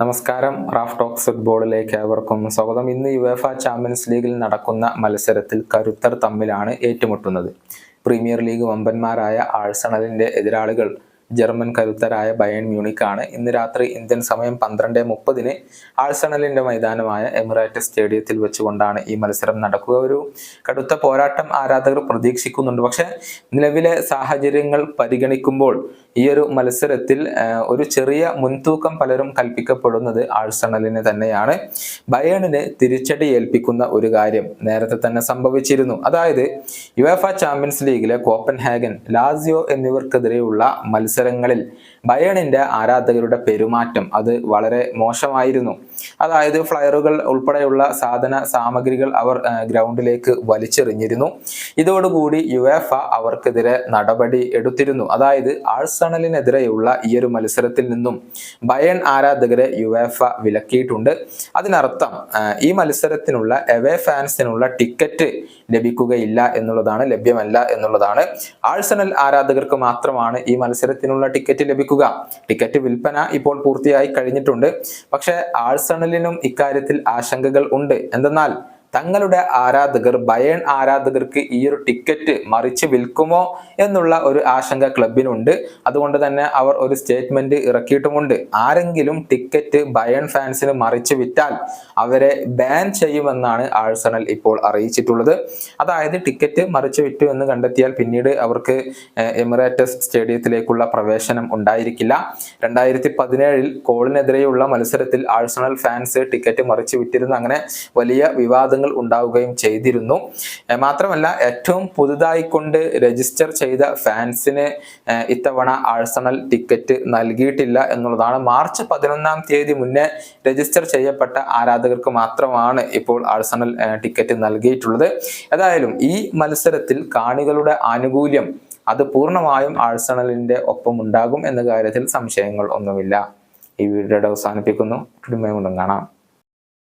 നമസ്കാരം. Raf talks ഫുട്ബോളിലേക്ക് ഏവർക്കും സ്വാഗതം. ഇന്ന് യുവേഫ ചാമ്പ്യൻസ് ലീഗിൽ നടക്കുന്ന മത്സരത്തിൽ കരുത്തർ തമ്മിലാണ് ഏറ്റുമുട്ടുന്നത്. പ്രീമിയർ ലീഗ് വമ്പന്മാരായ ആഴ്സണലിന്റെ എതിരാളികൾ ജർമ്മൻ കരുത്തരായ ബയൺ മ്യൂണിക് ആണ് ഇന്ന് രാത്രി ഇന്ത്യൻ സമയം പന്ത്രണ്ട് മുപ്പതിന് ആഴ്സണലിന്റെ മൈതാനമായ എമിറേറ്റ് സ്റ്റേഡിയത്തിൽ വെച്ചുകൊണ്ടാണ് ഈ മത്സരം നടക്കുക. ഒരു കടുത്ത പോരാട്ടം ആരാധകർ പ്രതീക്ഷിക്കുന്നുണ്ട്. പക്ഷെ നിലവിലെ സാഹചര്യങ്ങൾ പരിഗണിക്കുമ്പോൾ ഈ ഒരു മത്സരത്തിൽ ഒരു ചെറിയ മുൻതൂക്കം പലരും കൽപ്പിക്കപ്പെടുന്നത് ആഴ്സണലിന് തന്നെയാണ്. ബയേണിന് തിരിച്ചടി ഏൽപ്പിക്കുന്ന ഒരു കാര്യം നേരത്തെ തന്നെ സംഭവിച്ചിരുന്നു. അതായത് യുവേഫ ചാമ്പ്യൻസ് ലീഗിലെ കോപ്പൻഹാഗൻ ലാസിയോ എന്നിവർക്കെതിരെയുള്ള മത്സരങ്ങളിൽ ബയണിന്റെ ആരാധകരുടെ പെരുമാറ്റം അത് വളരെ മോശമായിരുന്നു. അതായത് ഫ്ലയറുകൾ ഉൾപ്പെടെയുള്ള സാധന സാമഗ്രികൾ അവർ ഗ്രൗണ്ടിലേക്ക് വലിച്ചെറിഞ്ഞിരുന്നു. ഇതോടുകൂടി യുവേഫ അവർക്കെതിരെ നടപടി എടുത്തിരുന്നു. അതായത് ആഴ്സണലിനെതിരെയുള്ള ഈ ഒരു മത്സരത്തിൽ നിന്നും ബയൺ ആരാധകരെ യുവേഫ വിലക്കിയിട്ടുണ്ട്. അതിനർത്ഥം ഈ മത്സരത്തിനുള്ള എവേ ഫാൻസിനുള്ള ടിക്കറ്റ് ലഭിക്കുകയില്ല എന്നുള്ളതാണ് ലഭ്യമല്ല എന്നുള്ളതാണ്. ആഴ്സണൽ ആരാധകർക്ക് മാത്രമാണ് ഈ മത്സരത്തിനുള്ള ടിക്കറ്റ് ലഭിക്കുക. ടിക്കറ്റ് വിൽപ്പന ഇപ്പോൾ പൂർത്തിയായി കഴിഞ്ഞിട്ടുണ്ട്. പക്ഷേ ആഴ്സണലിനും ഇക്കാര്യത്തിൽ ആശങ്കകൾ ഉണ്ട്. എന്തെന്നാൽ തങ്ങളുടെ ആരാധകർ ബയൺ ആരാധകർക്ക് ഈ ഒരു ടിക്കറ്റ് മറിച്ച് വിൽക്കുമോ എന്നുള്ള ഒരു ആശങ്ക ക്ലബിനുണ്ട്. അതുകൊണ്ട് തന്നെ അവർ ഒരു സ്റ്റേറ്റ്മെന്റ് ഇറക്കിയിട്ടുമുണ്ട്. ആരെങ്കിലും ടിക്കറ്റ് ബയൺ ഫാൻസിന് മറിച്ച് വിറ്റാൽ അവരെ ബാൻ ചെയ്യുമെന്നാണ് ആഴ്സണൽ ഇപ്പോൾ അറിയിച്ചിട്ടുള്ളത്. അതായത് ടിക്കറ്റ് മറിച്ച് വിറ്റു എന്ന് കണ്ടെത്തിയാൽ പിന്നീട് അവർക്ക് എമിറേറ്റസ് സ്റ്റേഡിയത്തിലേക്കുള്ള പ്രവേശനം ഉണ്ടായിരിക്കില്ല. രണ്ടായിരത്തി പതിനേഴിൽ കോളിനെതിരെയുള്ള മത്സരത്തിൽ ആഴ്സണൽ ഫാൻസ് ടിക്കറ്റ് മറിച്ച് വിറ്റിരുന്ന. അങ്ങനെ വലിയ വിവാദങ്ങൾ ഉണ്ടാവുകയും ചെയ്തിരുന്നു. മാത്രമല്ല ഏറ്റവും പുതുതായി കൊണ്ട് രജിസ്റ്റർ ചെയ്ത ഫാൻസിന് ഇത്തവണ ആഴ്സണൽ ടിക്കറ്റ് നൽകിയിട്ടില്ല എന്നുള്ളതാണ്. മാർച്ച് പതിനൊന്നാം തീയതി മുന്നേ രജിസ്റ്റർ ചെയ്യപ്പെട്ട ആരാധകർക്ക് മാത്രമാണ് ഇപ്പോൾ ആഴ്സണൽ ടിക്കറ്റ് നൽകിയിട്ടുള്ളത്. ഏതായാലും ഈ മത്സരത്തിൽ കാണികളുടെ ആനുകൂല്യം അത് പൂർണമായും ആഴ്സണലിന്റെ ഒപ്പം ഉണ്ടാകും എന്ന കാര്യത്തിൽ സംശയങ്ങൾ ഒന്നുമില്ല. ഈ വീഡിയോയുടെ അവസാനിപ്പിക്കുന്നു. കാണാം.